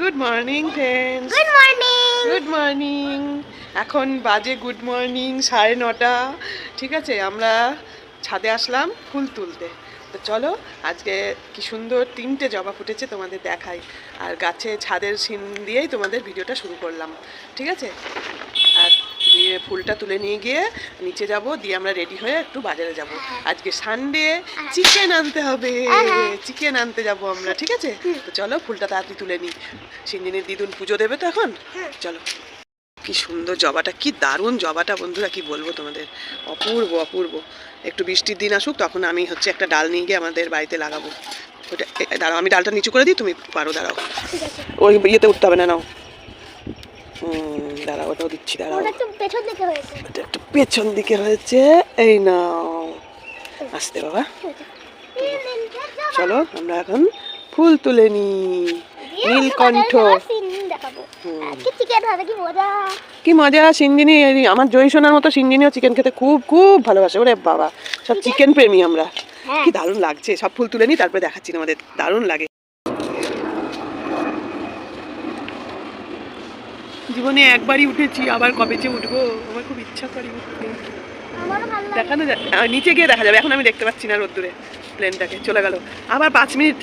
Good morning friends good morning good morning এখন বাজে good morning সাড়ে নটা। ঠিক আছে আমরা ছাদে আসলাম ফুল তুলতে। তো চলো আজকে কি সুন্দর তিনটে জবা ফুটেছে তোমাদের দেখাই। আর গাছে ছাদের সিন দিয়েই তোমাদের ভিডিওটা শুরু করলাম। ঠিক আছে? দিয়ে ফুলটা তুলে নিয়ে গিয়ে নিচে যাব দিয়ে আমরা রেডি হয়ে একটু বাজারে যাব। আজকে সানডে চিকেন আনতে হবে। চিকেন আনতে যাব আমরা ঠিক আছে? তো চলো ফুলটা তাড়াতাড়ি তুলে নিই। সিঞ্জিনীর দিদুন পুজো দেবে তো এখন? চলো। কি সুন্দর জবাটা কি দারুণ জবাটা বন্ধুরা কি বলব তোমাদের। অপূর্ব অপূর্ব। একটু বৃষ্টির দিন আসুক তখন আমি হচ্ছে একটা ডাল নিয়ে গিয়ে আমাদের বাড়িতে লাগাবো। ওটা দাঁড়াও আমি ডালটা নিচু করে দিই তুমি পারো দাঁড়াও। ওই ইয়েতে উঠতে হবে না নাও। ওটাও দিচ্ছি দাঁড়াও। ওটা একটু পেছন দিকে হয়েছে। এটা একটু পেছন দিকে হয়েছে এই নাও। আসতে বাবা। চলো আমরা এখন ফুল তুলে নি। নীলকণ্ঠ কি মজা। সিঞ্জিনি আমার জয়ী সোনার মতো সিঞ্জিনিও চিকেন খেতে খুব খুব ভালোবাসে। ওরে বাবা সব চিকেন প্রেমী আমরা। হ্যাঁ। কি দারুণ লাগছে। সব ফুল তুলে নিই তারপরে দেখাচ্ছি আমাদের দারুণ লাগে। জীবনে একবারই উঠেছি আবার কবে যে উঠবো? আমার খুব ইচ্ছা করে উঠতে। দেখানো যায় নিচে গিয়ে দেখা যাবে। এখন আমি দেখতে পাচ্ছি না রোদ্দুরে প্লেনটাকে। চলে গেল। আবার পাঁচ মিনিট।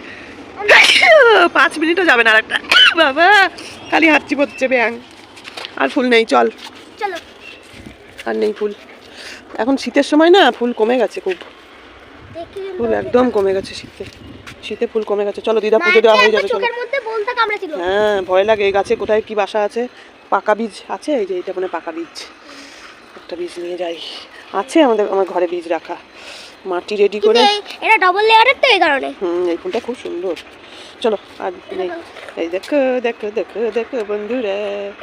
পাঁচ মিনিটও যাবে না আর একটা বাবা খালি হাঁচি পড়ছে ব্যাং আর ফুল নেই চল। আর নেই ফুল। এখন শীতের সময় না ফুল কমে গেছে খুব। ফুল একদম কমে গেছে শীতে। শীতে ফুল কমে গেছে। চলো দিদা পুজো দেওয়া হয়ে যাবে চলো। হ্যাঁ ভয় লাগে। এই গাছে কোথায় কি বাসা আছে? পাকা বীজ আছে? এই যে এটা মানে পাকা বীজ। একটা বীজ নিয়ে যাই। আছে আমাদের আমার ঘরে বীজ রাখা। মাটি রেডি করে এটা ডবল লেয়ারের তো এই কারণে। হুম এই ফুলটা খুব সুন্দর। চলো আর নেই। এই দেখো দেখো দেখো দেখো বন্ধুরা।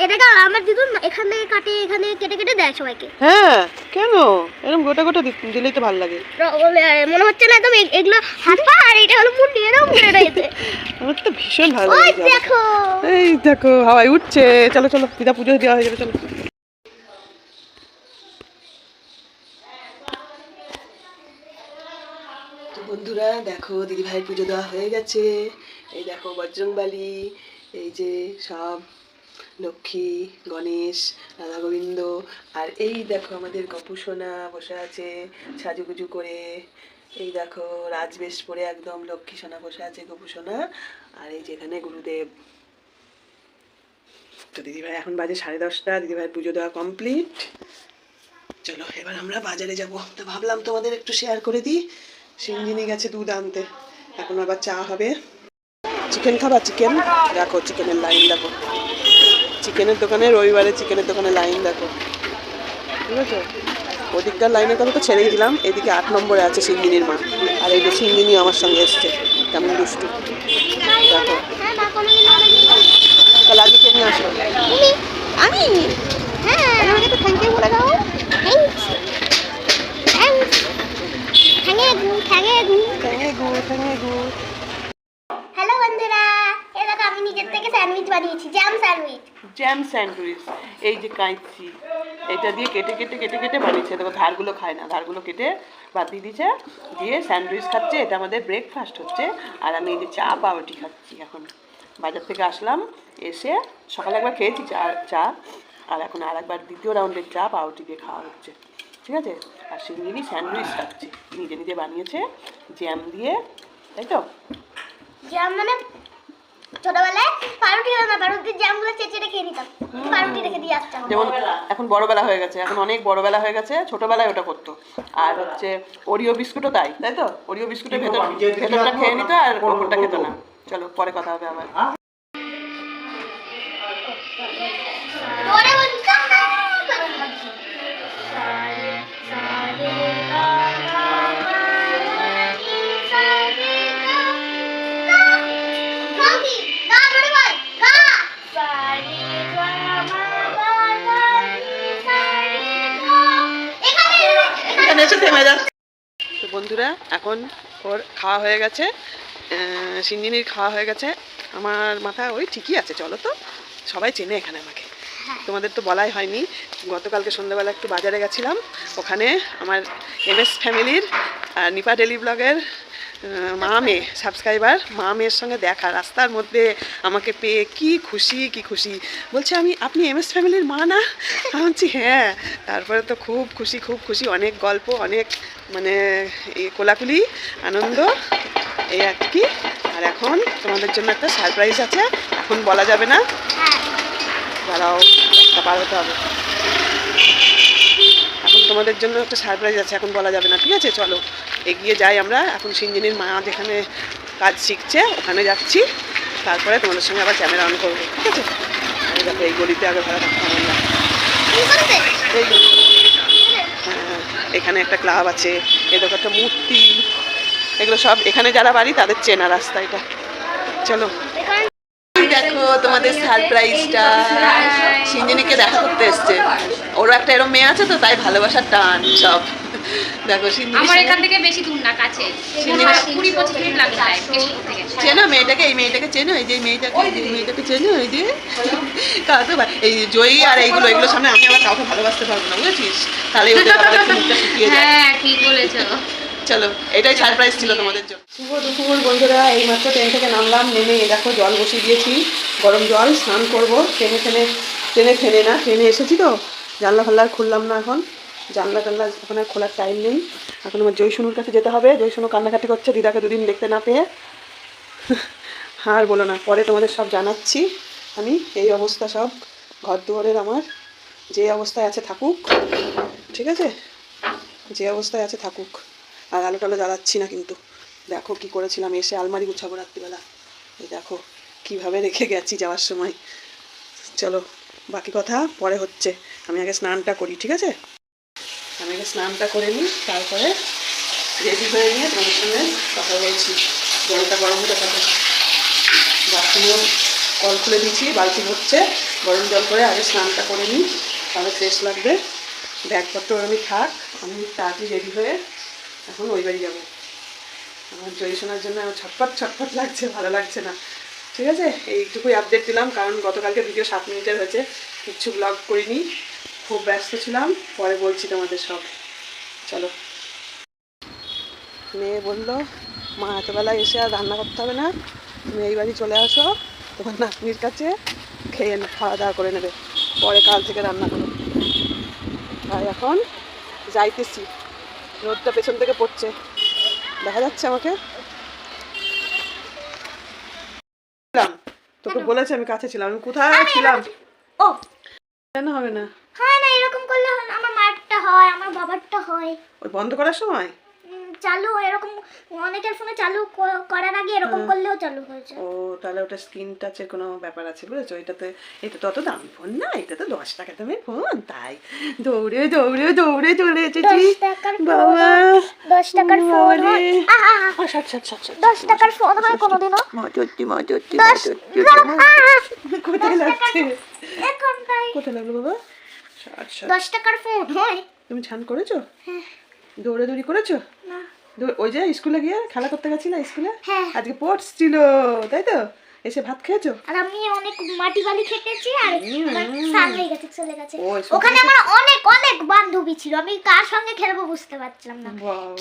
এটাকে আমার দিদুন এখানে কাটে এখানে কেটে কেটে দেয় সবাইকে। হ্যাঁ কেন? এরকম গোটা গোটা দিলেই তো ভালো লাগে। মনে হচ্ছে না একদম এগুলো হাত পা আর এটা হলো মুন্ডি এরকম মুন্ডি রয়েছে আমার তো ভীষণ ভালো লাগে। দেখো। এই দেখো হাওয়ায় উঠছে। চলো চলো দিদা পুজো দেওয়া হয়ে যাবে চলো। তো বন্ধুরা দেখো দিদি ভাইয়ের পুজো দেওয়া হয়ে গেছে। এই দেখো বজরংবালি, এই যে সব লক্ষ্মী, গণেশ, রাধা গোবিন্দ, আর এই দেখো আমাদের গপুসোনা বসে আছে সাজুগুজু করে। এই দেখো রাজবেশ পরে একদম লক্ষ্মী সোনা বসে আছে গপুসোনা আর এই যেখানে গুরুদেব। তো দিদিভাই, এখন বাজে সাড়ে দশটা দিদিভাইয়ের পুজো দেওয়া কমপ্লিট চলো, এবার আমরা বাজারে যাব। তো ভাবলাম তোমাদের একটু শেয়ার করে দিই। সিঞ্জিনি গেছে দুধ আনতে, এখন আবার চা হবে। চিকেন খাবা চিকেন দেখো চিকেনের লাইন দেখো। চিকেনের দোকানে রবিবারে চিকেনের দোকানে লাইন দেখো। ঠিক আছে? ওদিককার লাইনের কথা তো ছেড়েই দিলাম। এদিকে আট নম্বরে আছে সিঞ্জিনির মা। আর এই যে সিঞ্জিনি আমার সঙ্গে এসছে। কেমন দুষ্টু। দেখো। তাহলে আজকে কে নিয়ে আসলো আমি হ্যাঁ আমাকে তো থ্যাংক ইউ বলে দাও। থ্যাঙ্গে গু thank you thank you sandwich বানিয়েছি জ্যাম স্যান্ডউইচ। জ্যাম স্যান্ডউইচ এই যে কাঁচি এটা দিয়ে কেটে কেটে কেটে কেটে বানিয়েছে। দেখো ধারগুলো খায় না ধারগুলো কেটে দিয়ে দিয়েছে দিয়ে স্যান্ডউইচ খাচ্ছে এটা আমাদের ব্রেকফাস্ট হচ্ছে। আর আমি এই যে চা পাউরুটি খাচ্ছি এখন। বাজার থেকে আসলাম এসে সকালে একবার খেয়েছি চা চা আর এখন আর একবার দ্বিতীয় রাউন্ডের চা পাউরুটি দিয়ে খাওয়া হচ্ছে। ঠিক আছে? আর সে সিঙ্গিনি স্যান্ডউইচ খাচ্ছে। নিজে নিজে বানিয়েছে জ্যাম দিয়ে তাই তো? জ্যাম মানে ছোটবেলায় পাউরুটি হলো না পাউরুটির জ্যামগুলো চেঁচে খেয়ে নিতাম। পাউরুটি রেখে দিয়ে আসতাম। যেমন এখন বড়বেলা হয়ে গেছে এখন অনেক বড়বেলা হয়ে গেছে ছোটবেলায় ওটা করতো। আর হচ্ছে ওরিও বিস্কুটও তাই তাই তো? ওরিও বিস্কুটের ভেতর ভেতরটা খেয়ে নিত আর ওপরটা খেত না। চলো পরে কথা হবে আবার। এসে থেমে যাচ্ছে। তো বন্ধুরা এখন ওর খাওয়া হয়ে গেছে। সিঞ্জিনির খাওয়া হয়ে গেছে। আমার মাথা ওই ঠিকই আছে চলো তো। সবাই চেনে এখানে আমাকে। তোমাদের তো বলাই হয়নি। গতকালকে সন্ধ্যাবেলা একটু বাজারে গেছিলাম। ওখানে আমার এম এস ফ্যামিলির নিপা ডেলি ব্লগের আহ, মা মেয়ে সাবস্ক্রাইবার মা মেয়ের সঙ্গে দেখা রাস্তার মধ্যে আমাকে পেয়ে কি খুশি কি খুশি। বলছে আমি আপনি এম এস ফ্যামিলির মা না? আমি বলছি হ্যাঁ। তারপরে তো খুব খুশি খুব খুশি। অনেক গল্প অনেক মানে এই কোলাকুলি আনন্দ এই আর কি। আর এখন তোমাদের জন্য একটা সারপ্রাইজ আছে। এখন বলা যাবে না। হ্যাঁ। দাঁড়াও তা পার হতে হবে। তোমাদের জন্য একটা সারপ্রাইজ আছে এখন বলা যাবে না ঠিক আছে? চলো এগিয়ে যাই আমরা। এখন সিঞ্জিনীর মা যেখানে কাজ শিখছে ওখানে যাচ্ছি। তারপরে তোমাদের সঙ্গে আবার ক্যামেরা অন করব ঠিক আছে? এই দেখো এই গলিতে আগে ভাড়া থাকতাম হ্যাঁ, এখানে একটা ক্লাব আছে এ দেখো একটা মূর্তি এগুলো সব এখানে যারা বাড়ি তাদের চেনা রাস্তা এটা। চলো। দেখো তোমাদের সারপ্রাইজটা। সিঞ্জিনীকে দেখা করতে এসছে। ওরও একটা এরম মেয়ে আছে তো তাই ভালোবাসার টান সব। দেখো আমার এখান থেকে বেশি দূর না কাছে। কুড়ি পঁচিশ মিনিট লাগে যায় কেশপুর থেকে। চেনো মেয়েটাকে এই মেয়েটাকে চেনো এই যে মেয়েটাকে এই মেয়েটাকে চেনো এই যে। কাউকে এই জয়ী আর এইগুলো এগুলো সামনে আমি আবার কাউকে ভালোবাসতে পারব না বুঝেছিস? তাহলে ওদের শুকিয়ে যায়। হ্যাঁ ঠিক বলেছ। চলো, এটাই সারপ্রাইজ ছিল তোমাদের জন্য। শুভ দুপুর বন্ধুরা এই মাত্র ট্রেন থেকে নামলাম, নেমে দেখো জল বসিয়ে দিয়েছি, গরম জল, স্নান করব। ট্রেনে ট্রেনে ট্রেনে ফেনে না, ট্রেনে এসেছি তো, জানলা ফাল্লা খুললাম না এখন। জানলা টানলা আর খোলার টাইম নেই। এখন আমার জয়সুনুর কাছে যেতে হবে। জয়সুনু কান্নাকাটি করছে, দিদাকে দুদিন দেখতে না পেয়ে। আর বলো না, পরে তোমাদের সব জানাচ্ছি আমি, এই অবস্থা সব। ঘর দুয়ারের আমার, যে অবস্থায় আছে থাকুক, ঠিক আছে? যে অবস্থায় আছে থাকুক। আর আলো টালো জ্বালাচ্ছি না কিন্তু। দেখো কি করেছিলাম, এসে আলমারি গুছাবো রাত্রিবেলা। এই দেখো কীভাবে রেখে গেছি যাওয়ার সময়। চলো, বাকি কথা পরে হচ্ছে। আমি আগে স্নানটা করি, ঠিক আছে? আমি আগে স্নানটা করে নিই, তারপরে রেডি হয়ে নিয়ে তোমাদের সঙ্গে কথা বলছি। জলটা গরম হতে থাকে বাথরুমেও কল খুলে দিয়েছি, বালতি হচ্ছে গরম জল করে আগে স্নানটা করে নিই, তাহলে ফ্রেশ লাগবে। ব্যাগপত্র আমি থাক, আমি তাড়াতাড়ি রেডি হয়ে এখন ওই বাড়ি যাব। আমার জয়ী শোনার জন্য আমার ছটপট ছটপট লাগছে, ভালো লাগছে না। ঠিক আছে? এইটুকুই আপডেট দিলাম, কারণ গতকালকে ভিডিও সাত মিনিটের হয়েছে। কিচ্ছু ব্লগ করিনি। খুব ব্যস্ত ছিলাম, পরে বলছি তোমাদের সব। চলো। মেয়ে বলল, মা, এতবেলায় এসে আর রান্না করতে হবে না। তুমি এই বাড়ি চলে আসো, তোমার নাতনির কাছে খেয়ে খাওয়া দাওয়া করে নেবে। পরে কাল থেকে রান্না করো। তাই এখন যাইতেছি। রোদটা পেছন থেকে পড়ছে। দেখা যাচ্ছে আমাকে। তোকে বলেছি আমি কাছে ছিলাম। আমি কোথায় ছিলাম? ও। কেন হবে না? হ্যাঁ না এরকম করলে হয়। আমার মারটা হয় আমার বাবারটা হয়। ওই বন্ধ করার সময়? চালু এরকম অনেকের ফোনে চালু করার আগে এরকম করলেও চালু হয়েছে ও তাহলে ওটা স্ক্রিন টাচের কোনো ব্যাপার আছে বুঝেছ? এটাতে এটা তো অত দামি ফোন না এটা তো দশ টাকা দামের ফোন তাই। দৌড়ে দৌড়ে দৌড়ে চলে এসেছি। দশ টাকার ফোন বাবা দশ টাকার ফোন। হয় দশ টাকার ফোন হয় কোনোদিনও। মা চট্টি মা চট্টি মা দশ চট্টি আহা, কোথায় লাগছে? কোথায় লাগল বাবা? ষাট দশ টাকার ফোন হয়। তুমি ছান করেছ? হ্যাঁ। দৌড়াদৌড়ি করেছ? ওই যে স্কুলে গিয়ে খেলা করতে গেছিলে স্কুলে হ্যাঁ। আজকে স্পোর্টস ছিল তাই তো এসে ভাত খেয়েছো? আর আমি অনেক মাটি বালি খেটেছি আর স্নান হয়ে গেছে চলে গেছে। ওখানে আমার অনেক অনেক বান্ধবী ছিল। আমি কার সঙ্গে খেলব বুঝতে পারছিলাম না।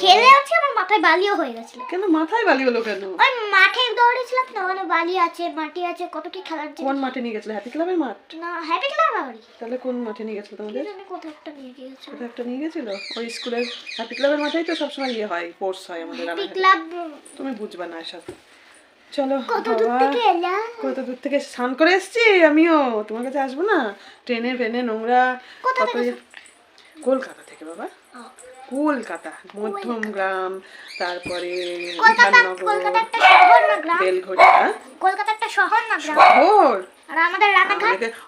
খেলে আছে আমার মাথায় বালিও হয়ে গেছিল। কেন? মাথায় বালি হলো কেন? ওই মাঠে দৌড়েছিলাম তো ওখানে বালি আছে মাটি আছে কত কি খেলার জন্য কোন মাঠে নিয়ে গেছিলে? হ্যাপি ক্লাবের মাঠ? না হ্যাপি ক্লাব বাড়ি তাহলে কোন মাঠে নিয়ে গেছিল তোমাদের? জানি কোথাও একটা নিয়ে গিয়েছে। কোথাও একটা নিয়ে গেছিল? ওই স্কুলের হ্যাপি ক্লাবের মাঠেই তো সবসময় ইয়ে হয় কোর্স হয় আমাদের হ্যাপি ক্লাব তুমি বুঝবা না এসব। চলো কত দূর থেকে স্নান করে এসছি? আমিও তোমার কাছে আসব না? ট্রেনে ফ্রেনে নোংরা কলকাতা থেকে বাবা। কলকাতা মধ্যম গ্রাম তারপরে শহর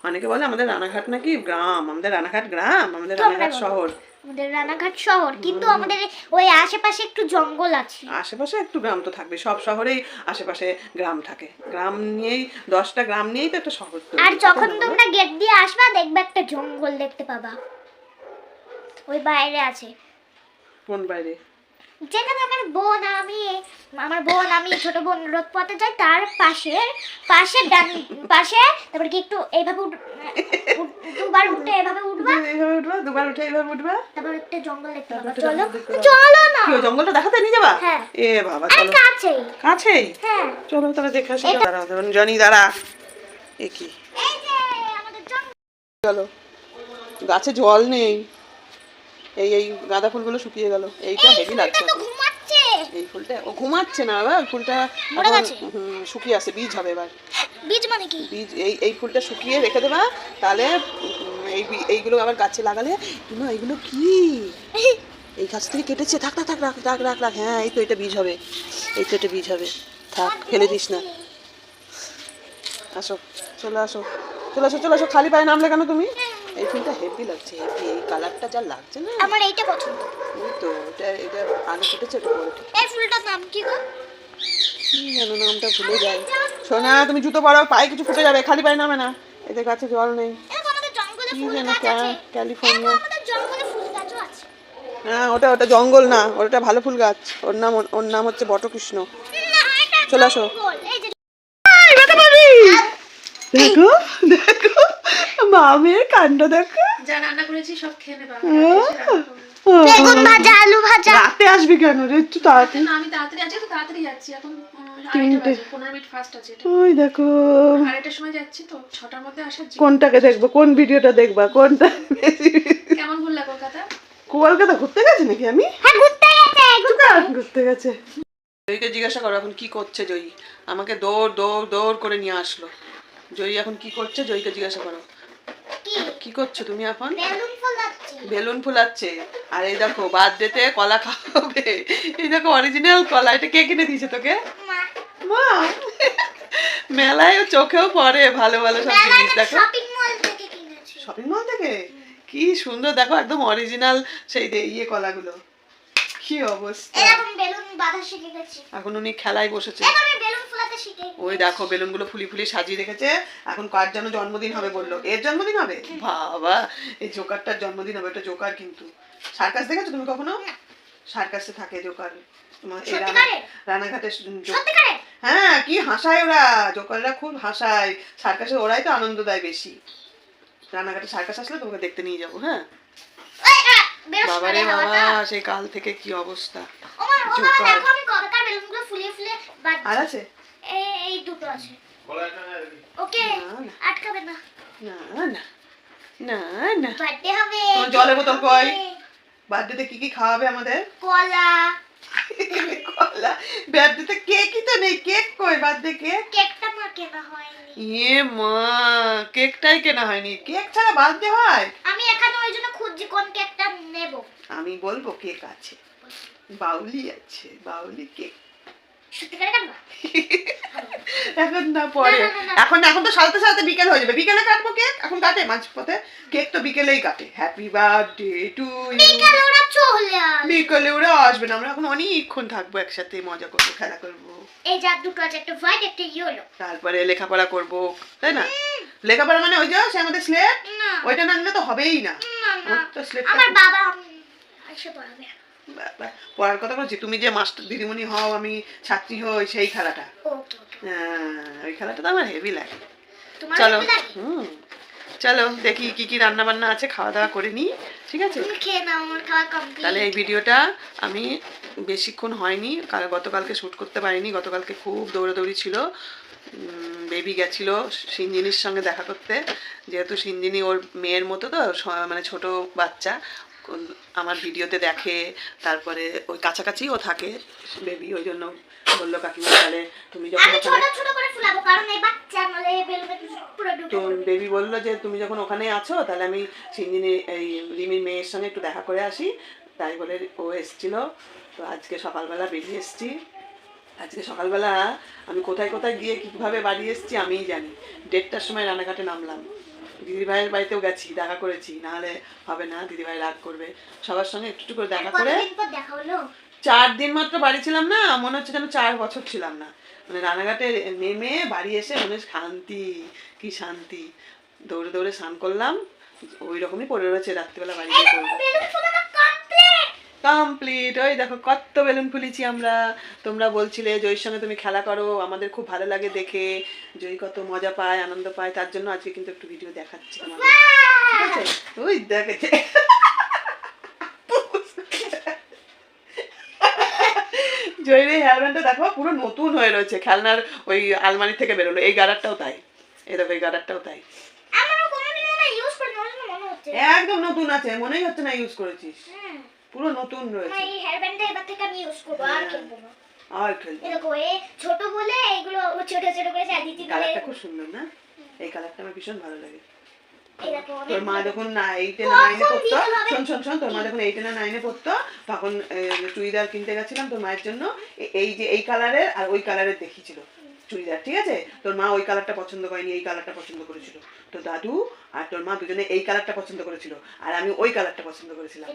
অনেকে বলে আমাদের রানাঘাট নাকি গ্রাম আমাদের রানাঘাট গ্রাম আমাদের রানাঘাট শহর। আমাদের রানাঘাট শহর কিন্তু আমাদের ওই আশেপাশে একটু জঙ্গল আছে। আশেপাশে একটু গ্রাম তো থাকবে সব শহরেই আশেপাশে গ্রাম থাকে। গ্রাম নিয়েই দশটা গ্রাম নিয়েই তো একটা শহর আর যখন তোমরা গেট দিয়ে আসবা দেখবে একটা জঙ্গল দেখতে পাবা। ওই বাইরে আছে। কোন বাইরে? যেখানে আমার বোন আমি আমার বোন আমি ছোট বোন রোদ পথে যাই তার পাশে পাশে ডান পাশে তারপরে কি একটু এইভাবে দুবার উঠে এভাবে উঠবা? এইভাবে উঠবা দুবার উঠে এইভাবে উঠবা? তারপর একটা জঙ্গল দেখতে পাবা। চলো। চলো না। কি জঙ্গলটা দেখাতে নিয়ে যাবা? হ্যাঁ। এ বাবা চলো। কাছেই। কাছেই? হ্যাঁ। চলো তাহলে দেখে আসি দাঁড়াও জনি দাঁড়া। এ কি? চলো। গাছে জল নেই। এই এই গাঁদা ফুলগুলো শুকিয়ে গেল। এইটা হেভি লাগছে। এই ফুলটা? ও ঘুমাচ্ছে না এবার ফুলটা শুকিয়ে আসে বীজ হবে এবার। বীজ মানে কি? বীজ এই এই ফুলটা শুকিয়ে রেখে দেবা তাহলে এই এইগুলো আবার গাছে লাগালে কিন্তু এইগুলো কি? এই গাছ থেকে কেটেছে থাক থাক থাক রাখ রাখ রাখ রাখ হ্যাঁ এই তো এটা বীজ হবে এই তো এটা বীজ হবে। থাক ফেলে দিস না। আসো চলে আসো চলে আসো চলে আসো খালি পায়ে নামলে কেন তুমি? এই ফুলটা হেভি লাগছে হেভি এই কালারটা যা লাগছে না। আমার এইটা পছন্দ। ওই তো এটা এটা কেটেছে এটা পরে এই ফুলটার নাম কি গো? কি যেন নামটা ভুলে যায় সোনা তুমি জুতো পরো পায়ে কিছু ফুটে যাবে খালি পায়ে নামে না। এতে গাছে জল নেই। এরকম আমাদের জঙ্গলে কি যেন ক্যালিফোর্নিয়া। আমাদের জঙ্গলে ফুল গাছও আছে। হ্যাঁ ওটা ওটা জঙ্গল না ওটা ভালো ফুল গাছ। ওর নাম ওর নাম হচ্ছে বটকৃষ্ণ। চলে আসো। দেখো দেখো। মামের কাণ্ড দেখো। যা রান্না করেছি সব খেয়ে নেবা বেগুন ভাজা আলু ভাজা। রাতে আসবি কেন রে? একটু তাড়াতাড়ি। না আমি তাড়াতাড়ি আজকে তো তাড়াতাড়ি যাচ্ছি। এখন উম, তিনটে। আড়াইটা বাজে পনেরো মিনিট ফার্স্ট আছে এটা। ওই দেখো। সময় যাচ্ছি তো ছটার মধ্যে আসার কোনটাকে দেখব? কোন ভিডিওটা দেখবা? কোনটা? কেমন ঘুরলা কলকাতা? কলকাতা ঘুরতে গেছি নাকি আমি? হ্যাঁ ঘুরতে গেছে। ঘুরতে গেছে? জয়ীকে জিজ্ঞাসা করো এখন কি করছে জয়ী? আমাকে দৌড় দৌড় দৌড় করে নিয়ে আসলো। জয়ী এখন কি করছে? জয়ীকে জিজ্ঞাসা করো। কি করছ তুমি এখন? বেলুন ফোলাচ্ছে। আর এই দেখো বার্থডেতে কলা খাওয়াবে এই দেখো অরিজিনাল কলা। এটা কে কিনে দিয়েছে তোকে? মা। মেলায় চোখেও পড়ে ভালো ভালো সব জিনিস দেখো। শপিং মল থেকে কিনেছি। শপিং মল থেকে? কি সুন্দর। দেখো একদম অরিজিনাল সেই ইয়ে কলাগুলো। কি অবস্থা? এরকম বেলুন বাঁধা শিখে গেছি। এখন উনি খেলায় বসেছে। এখন আমি বেলুন ফুলাতে শিখে ওই দেখো বেলুনগুলো ফুলি ফুলি সাজিয়ে রেখেছে। এখন কার যেন জন্মদিন হবে বলল। এর জন্মদিন হবে? বাবা এই জোকারটার জন্মদিন হবে। এটা জোকার কিন্তু। সার্কাস দেখেছ তুমি কখনো? সার্কাসে থাকে জোকার? রানাঘাটে হ্যাঁ কি হাসায় ওরা। জোকাররা খুব হাসায়। সার্কাসে ওরাই তো আনন্দ দেয় বেশি। রানাঘাটে সার্কাস আসলে তোমাকে দেখতে নিয়ে যাব হ্যাঁ? বাবারে বাবা সেই কাল থেকে কি অবস্থা। আর আছে? এই দুটো আছে। ওকে। আটকাবে না। না না না না। বার্থডে হবে জলের বোতল কই? বার্থডেতে কি কি খাওয়াবে আমাদের? কলা কলা বার্থডেতে কেকই তো নেই কেক কই বার্থডে কেক কেকটা মা কেনা হয়নি এ মা কেকটাই কেনা হয়নি কেক ছাড়া বার্থডে হয় আমি এখানে ওই জন্য খুঁজছি কোন কেকটা নেব। আমি বলব কেক আছে। বাউলি আছে, বাউলি কেক এখন না পরে। এখন এখন তো সালতে সালতে বিকেল হয়ে যাবে। বিকেলে কাটবো কেক? এখন কাটে মাঝ পথে কেক তো বিকেলেই কাটে। হ্যাপি বার্থডে টু ইউ ওরা চলে আসবে। বিকেলে ওরা আসবে না। আমরা এখন অনেকক্ষণ থাকব একসাথে মজা করব খেলা করব। এই যার দুটো আছে একটা হোয়াইট একটা ইয়েলো তারপরে লেখাপড়া করব তাই না? লেখাপড়া মানে ওই যে সে আমাদের স্লেট ওইটা না নিলে তো হবেই না। না না। আমার তো স্লেট আমার বাবা এসে পড়াবে। পড়ার কথা বলছি তুমি যে মাস্টার দিদিমণি হও আমি ছাত্রী হই সেই খেলাটা? হ্যাঁ, ওই খেলাটা তো আমার হেভি লাগে। চলো হুম। চলো দেখি কি কি রান্না বান্না আছে খাওয়া দাওয়া করে নিই ঠিক আছে? তাহলে এই ভিডিওটা আমি বেশিক্ষণ হয়নি কাল গতকালকে শ্যুট করতে পারিনি গতকালকে খুব দৌড়াদৌড়ি ছিল। বেবি গেছিল সিঞ্জিনির সঙ্গে দেখা করতে যেহেতু সিঞ্জিনি ওর মেয়ের মতো তো মানে ছোট বাচ্চা আমার ভিডিওতে দেখে তারপরে ওই কাছাকাছি ও থাকে বেবি ওই জন্য বলল কাকিমা তাহলে তুমি যখন তো বেবি বলল যে তুমি যখন ওখানে আছো তাহলে আমি সিঞ্জিনি এই রিমির মেয়ের সঙ্গে একটু দেখা করে আসি। তাই বলে ও এসছিল। তো আজকে সকালবেলা বেরিয়ে এসছি। আজকে সকালবেলা আমি কোথায় কোথায় গিয়ে কীভাবে বাড়ি এসছি আমিই জানি। দেড়টার সময় রানাঘাটে নামলাম। দিদিভাইয়ের বাড়িতেও গেছি দেখা করেছি। না হলে হবে না দিদিভাই রাগ করবে। সবার সঙ্গে একটু একটু করে দেখা করে চার দিন মাত্র বাড়ি ছিলাম না মনে হচ্ছে যেন চার বছর ছিলাম না। মানে রানাঘাটে নেমে বাড়ি এসে মনে শান্তি কি শান্তি। দৌড়ে দৌড়ে স্নান করলাম ওই রকমই পড়ে রয়েছে রাত্রিবেলা বাড়ি করব কমপ্লিট ওই দেখো কত বেলুন ফুলিছি আমরা। তোমরা বলছিলে জয়ীর সঙ্গে তুমি খেলা করো। আমাদের খুব ভালো লাগে দেখে। জয়ী কত মজা পায় আনন্দ পায়। তার জন্য আজকে কিন্তু একটু ভিডিও দেখাচ্ছি তোমাদের। ঠিক আছে? ওই দেখেছে জয়ের এই হেয়ার ব্যান্ডটা দেখো পুরো নতুন হয়ে রয়েছে। খেলনার ওই আলমারি থেকে বেরোলো। এই গাডারটাও তাই। এই দেখো এই গাডারটাও তাই। একদম নতুন আছে। মনেই হচ্ছে না ইউজ করেছিস। পুরো নতুন রয়েছে। এই হেয়ার ব্যান্ডটা এবার থেকে আমি ইউজ করব আর কিনবো না। আর খেলবি এই দেখো এ ছোট বলে এইগুলো ছোট ছোট করে সাজিয়ে কালারটা খুব সুন্দর না? এই কালারটা আমার ভীষণ ভালো লাগে। এই তোর মা যখন এইটে না নাইনে পড়তো শোন শোন শোন তোর মা যখন এইটে না নাইনে পড়তো তখন চুড়িদার কিনতে গেছিলাম তোর মায়ের জন্য। এই যে এই কালারের আর ওই কালারের দেখিয়েছিল চুড়িদার ঠিক আছে? তোর মা ওই কালারটা পছন্দ করেনি এই কালারটা পছন্দ করেছিল। তো দাদু আর তোর মা দুজনে এই কালারটা পছন্দ করেছিল আর আমি ওই কালারটা পছন্দ করেছিলাম।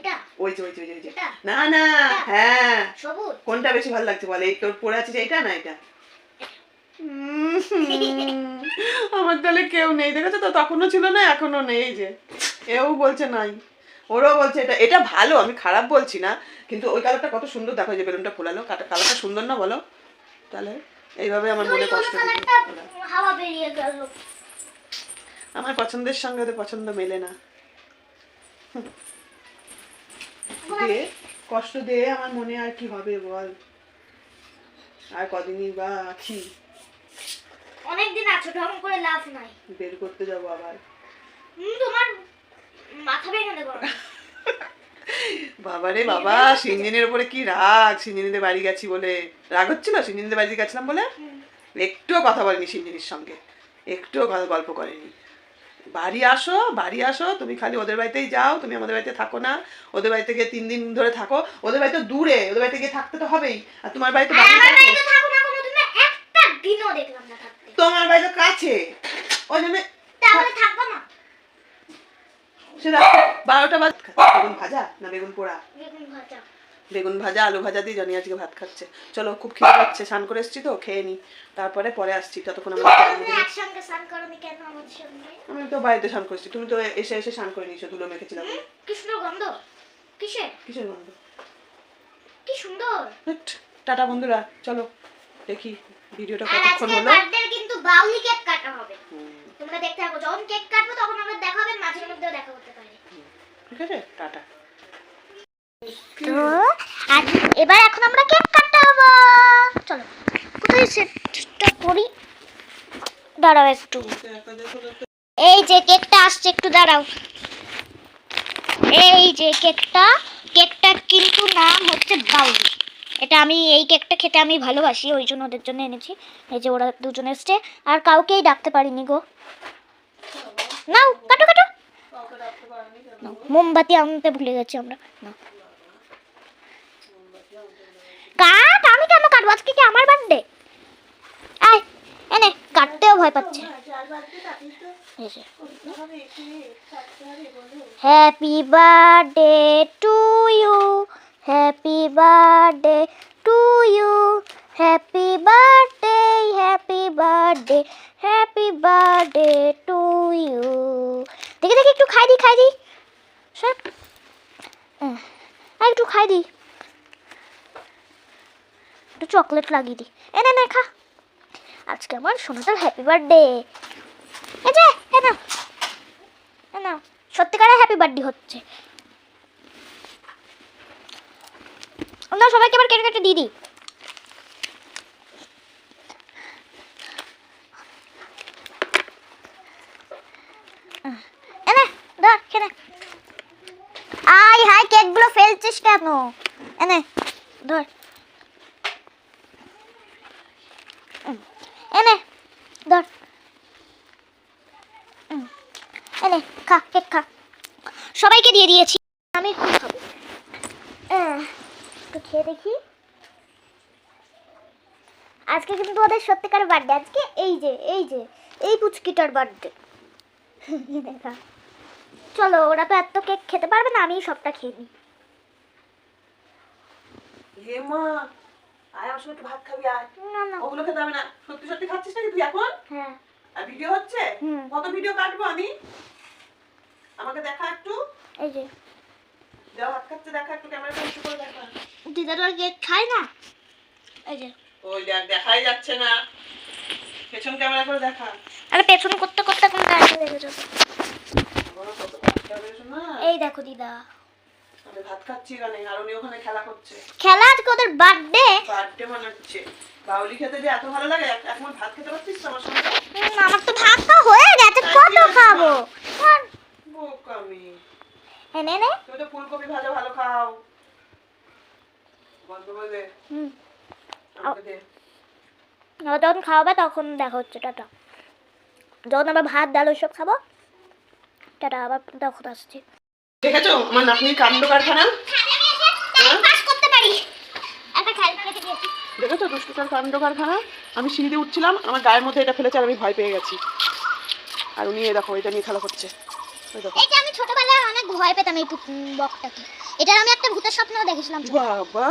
ওই যে ওই যে ওই যে? না না হ্যাঁ। সবুজ? কোনটা বেশি ভালো লাগছে বল? এই তোর পরে আছে যে এটা না এটা? আমার তাহলে কেউ নেই দেখেছ তো? তখনও ছিল না এখনও নেই যে। এও বলছে নাই। ওরাও বলছে এটা। এটা ভালো আমি খারাপ বলছি না কিন্তু ওই কালারটা কত সুন্দর দেখো যে বেলুনটা ফোলালো। কালারটা সুন্দর না বলো? তাহলে? এইভাবে আমার মনে কষ্ট হাওয়া বেরিয়ে গেল। আমার পছন্দের সঙ্গে ওদের পছন্দ মেলে না। দে কষ্ট দে আমার মনে আর কি হবে বল। আর কদিনই বা আছি। অনেকদিন আছো ঢং করে লাভ নাই। বের করতে যাব আবার। তোমার মাথা ভেঙে দেবো। বাবারে বাবা সিঞ্জিনের উপরে কি রাগ? সিঞ্জিনীদের বাড়ি গেছি বলে রাগ হচ্ছিল সিঞ্জিনীদের বাড়ি গেছিলাম বলে? একটুও কথা বলেনি সিঞ্জিনির সঙ্গে। একটুও কথা গল্প করেনি। বাড়ি আসো বাড়ি আসো তুমি খালি ওদের বাড়িতেই যাও তুমি আমাদের বাড়িতে থাকো না। ওদের বাড়িতে গিয়ে তিন দিন ধরে থাকো। ওদের বাড়িতে দূরে ওদের বাড়িতে গিয়ে থাকতে তো হবেই। আর তোমার বাড়িতে। বাড়িতে তোমার বাড়িতে কাছে। ওই জন্য থাকব না। সে রাত্রে বারোটা বাজ বেগুন ভাজা না বেগুন পোড়া? বেগুন ভাজা। আলু ভাজা দিয়ে জানি আজকে ভাত খাচ্ছে। চলো খুব খেয়ে পাচ্ছে। স্নান করে এসছি তো খেয়ে নি। তারপরে পরে আসছি ততক্ষণ আমি তো বাড়িতে স্নান করেছি। তুমি তো এসে এসে স্নান করে নিয়েছো ধুলো মেখেছিলাম। কি গন্ধ? কিসের কিসের গন্ধ? কি সুন্দর? টাটা বন্ধুরা। চলো দেখি ভিডিওটা কতক্ষণ হলো। কিন্তু বাউলি কেক কাটা হবে। তোমরা দেখতে থাকো যখন কেক কাটবো তখন আমরা দেখা হবে মাঝে মধ্যেও দেখা করতে পারি। ঠিক আছে টাটা। তো আজ এবার এখন আমরা কেক কাটাবো চলো কোথায় সেটটা করি দাঁড়াও একটু। এই যে কেকটা আসছে একটু দাঁড়াও। এই যে কেকটা কেকটা কিন্তু নাম হচ্ছে বাউলি। এটা আমি, এই কেকটা খেতে আমি ভালোবাসি, ওই জন্য ওদের জন্য এনেছি। এই যে ওরা দুজন এসছে, আর কাউকেই ডাকতে পারিনি গো। নাও, কাটো কাটো। মোমবাতি আনতে ভুলে গেছি আমরা। নাও। কাট, আমি কেন কাটবো? আজকে কি আমার বার্থডে আয়, এনে, কাটতেও ভয় পাচ্ছে। Happy birthday to you. Happy birthday to you happy birthday happy birthday happy birthday to you দেখি দেখি, একটু খাই দি খাই দি। সব। আর একটু খাই দি। একটু চকলেট লাগিয়ে দি। এনে নে খা। আজকে আমার সোনাটার হ্যাপি বার্থডে এই যে, এ নাও। এ নাও। সত্যিকারের হ্যাপি বার্থডে হচ্ছে। না সবাইকে এবার কেটে কেটে দিয়ে দিই। হাই কেকগুলো ফেলছিস এনে এনে খা, কেক খা। সবাইকে দিয়ে দিয়েছি। আমি খুব একটু খেয়ে দেখি। আজকে কিন্তু ওদের সত্যিকার বার্থডে আজকে এই যে এই যে এই পুচকিটার বার্থডে দেখা। চলো ওরা তো এত কেক খেতে পারবে না আমি সবটা খেয়ে নিই। মা আয় আমার সঙ্গে ভাত খাবি আয়। না না। ওগুলো খেতে হবে না। সত্যি সত্যি খাচ্ছিস নাকি তুই এখন? হ্যাঁ। আর ভিডিও হচ্ছে। কত ভিডিও কাটবো আমি? আমাকে দেখা একটু। এই যে। যাও হাত খাচ্ছে দেখা একটু ক্যামেরাটা একটু করে দেখা। কেক খায় না? এই যে। ওই দেখ দেখাই যাচ্ছে না। পেছন ক্যামেরা করে দেখা। আরে পেছন করতে করতে। এই দেখো দিদা। ভাত খাচ্ছি এখানে আর উনি ওখানে খেলা করছে। খেলা আজকে ওদের বার্থডে বার্থডে মানাচ্ছে বাউলি খেতে যে এত ভালো লাগে এখন ভাত খেতে পারছিস আমার সঙ্গে? আমার তো ভাত তো হয়ে গেছে কত খাব? বোকামি। এনে নে তুমি তো ফুলকপি ভাজা ভালো খাও। বন্ধ করে দে। হুম যখন খাওয়াবে তখন দেখা হচ্ছে টাটা। যখন আবার ভাত ডাল ওইসব খাব টাটা আবার তখন আসছি। দেখেছ? আমার নাতনির কাণ্ড কারখানা? হ্যাঁ? দিয়েছি দেখেছ? দুষ্টুটার কাণ্ড কারখানা? আমি সিঁড়ি উঠছিলাম আমার গায়ের মধ্যে এটা ফেলেছে আর আমি ভয় পেয়ে গেছি। আর উনি দেখো এটা নিয়ে খেলা করছে। এটা আমি ছোটবেলায় অনেক ভয় পেতাম এই বকটাকে। এটার আমি একটা ভূতের স্বপ্ন দেখেছিলাম বাবা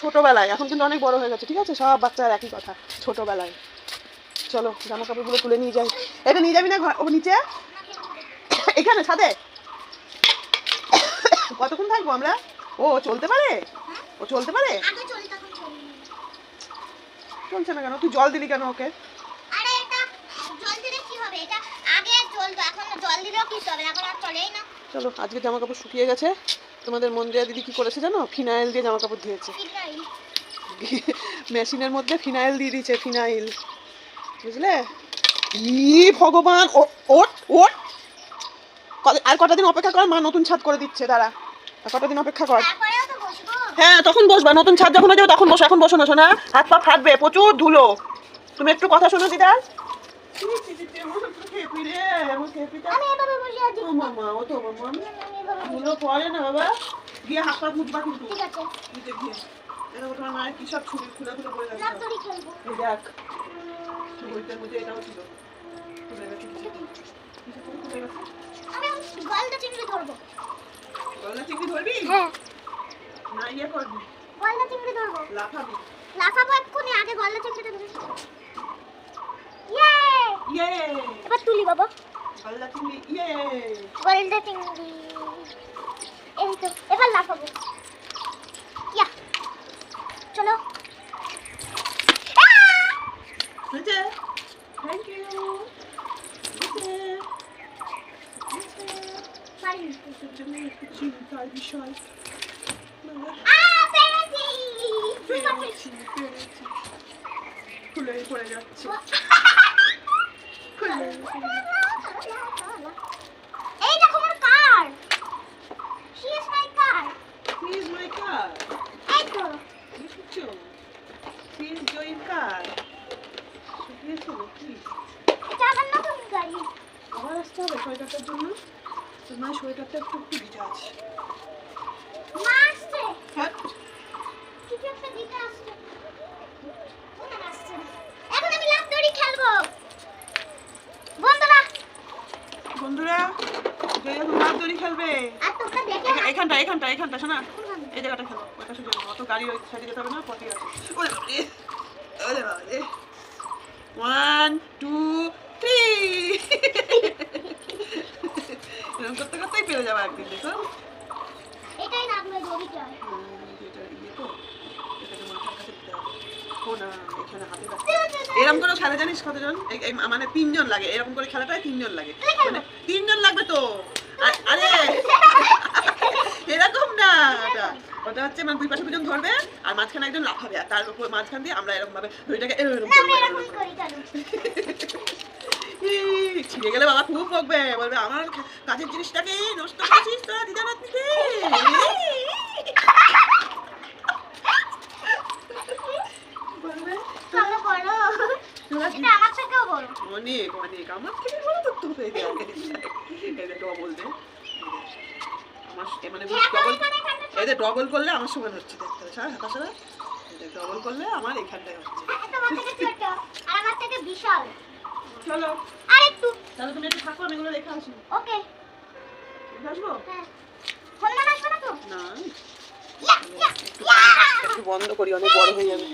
ছোটবেলায়। এখন কিন্তু অনেক বড় হয়ে গেছে ঠিক আছে? সব বাচ্চার একই কথা ছোটবেলায়। চলো জামা কাপড়গুলো তুলে নিয়ে যাই। এটা নিয়ে যাবি না ঘর ও নিচে? এখানে ছাদে? কতক্ষণ থাকব আমরা? ও চলতে পারে? ও চলতে পারে? চলছে না কেন? তুই জল দিলি কেন ওকে আরে এটা জল দিলে কি হবে এটা আগে চলতো এখন জল দিলেও কি হবে এখন আর চলেই না। চলো আজকে জামা কাপড় শুকিয়ে গেছে। তোমাদের মন্দিরা দিদি কি করেছে জানো? ফিনাইল দিয়ে জামা কাপড় ধুয়েছে মেশিনের মধ্যে ফিনাইল দিয়ে দিয়েছে ফিনাইল। বুঝলে? ই ভগবান! ওট ওট আর কটা দিন অপেক্ষা কর মা নতুন ছাদ করে দিচ্ছে তারা আর কটা দিন অপেক্ষা কর। হ্যাঁ তখন বসবা। নতুন ছাদ যখন হয়ে যাবে তখন বসো। এখন বসো না শোনা হাত পা ফাটবে প্রচুর ধুলো। তুমি একটু কথা শোনো দিদা। আমি এভাবে বসে আছি। ধুলো পড়ে না বাবা গিয়ে হাত পা মুছবা কিন্তু। ঠিক আছে। নিচে গিয়ে। দেখো তোমার মায়ের কি সব ছুরি খুলে খুলে পড়ে লাভ যাচ্ছে খেলব। এই দেখ বইটার মধ্যে এটাও ছিল। খুলে গেছে। আমি গলদা চিংড়ি ধরবো। গলদা চিংড়ি ধরবি? হ্যাঁ। না ইয়ে করবি। গলদা চিংড়ি ধরবো। লাফাবি। লাফাবো এক্ষুনি আগে গলদা চিংড়িটা ধরে। ইয়ে এবার তুলি বাবা। গলদা চিংড়ি ইয়ে গলদা চিংড়ি। এই তো এবার লাফাবো। ইয়া। চলো। হয়েছে থ্যাংক ইউ বিষয় খুলে পড়ে যাচ্ছে খুলে এই দেখো আমার car she is my car please my car এই তো বুঝছ প্লিজ জয়েন কার শুকিয়েছে নাকি এটা আমার নতুন গাড়ি আবার আসতে হবে সোয়েটারটার জন্য তোমার সোয়েটারটা একটু একটু ভিজা আছে মা আসছে হ্যাঁ কিছু একটা দিতে আসছে ওনা আসছে এখন আমি লাভ দড়ি খেলব বন্ধুরা বন্ধুরা যে এখন মাছ দড়ি খেলবে আর তোমরা দেখে এখা- এখানটা এখানটা এখানটা শোনা। এই জায়গাটা খেলো। যাবে অত গাড়ি ওই সাইডে যেতে হবে না পথে আছে ওরে বাবারে ওরে বাবারে ওয়ান টু থ্রি এরকম করতে করতেই পেরে যাব একদিন দেখো এটাই ইয়ে না, এখানে হাতে এরকম করে খেলা জানিস কতজন? মানে তিনজন লাগে। এরকম করে খেলাটায় তিনজন লাগে। মানে তিনজন লাগবে তো। আর- আরে এরকম না ওটা হচ্ছে মানে দুই পাশে দুজন ধরবে আর মাঝখানে একজন লাফাবে আর তার উপর মাঝখান দিয়ে আমরা এরকম ভাবে দড়িটাকে এরকম না ছিঁড়ে গেলে বাবা খুব বকবে বলবে আমার কাজের জিনিসটাকে নষ্ট করছিস তোরা দিদা বলবে এটা আমার থেকেও বড়। অনেক অনেক আমার থেকে বড় করতে হবে এই দেখ, এই যে ডবল দে আমার মানে ডবল এই যে করলে আমার সমান হচ্ছে দেখতে ডবল করলে আমার এখানটায় হচ্ছে। এটা আমার থেকে ছোট আর আমার থেকে বিশাল। চলো। আর একটু। তাহলে তুমি একটু থাকো আমি এগুলো রেখে আসি ওকে। আসব? হ্যাঁ। না তো। না। একটু বন্ধ করি অনেক বড় হয়ে যাবে।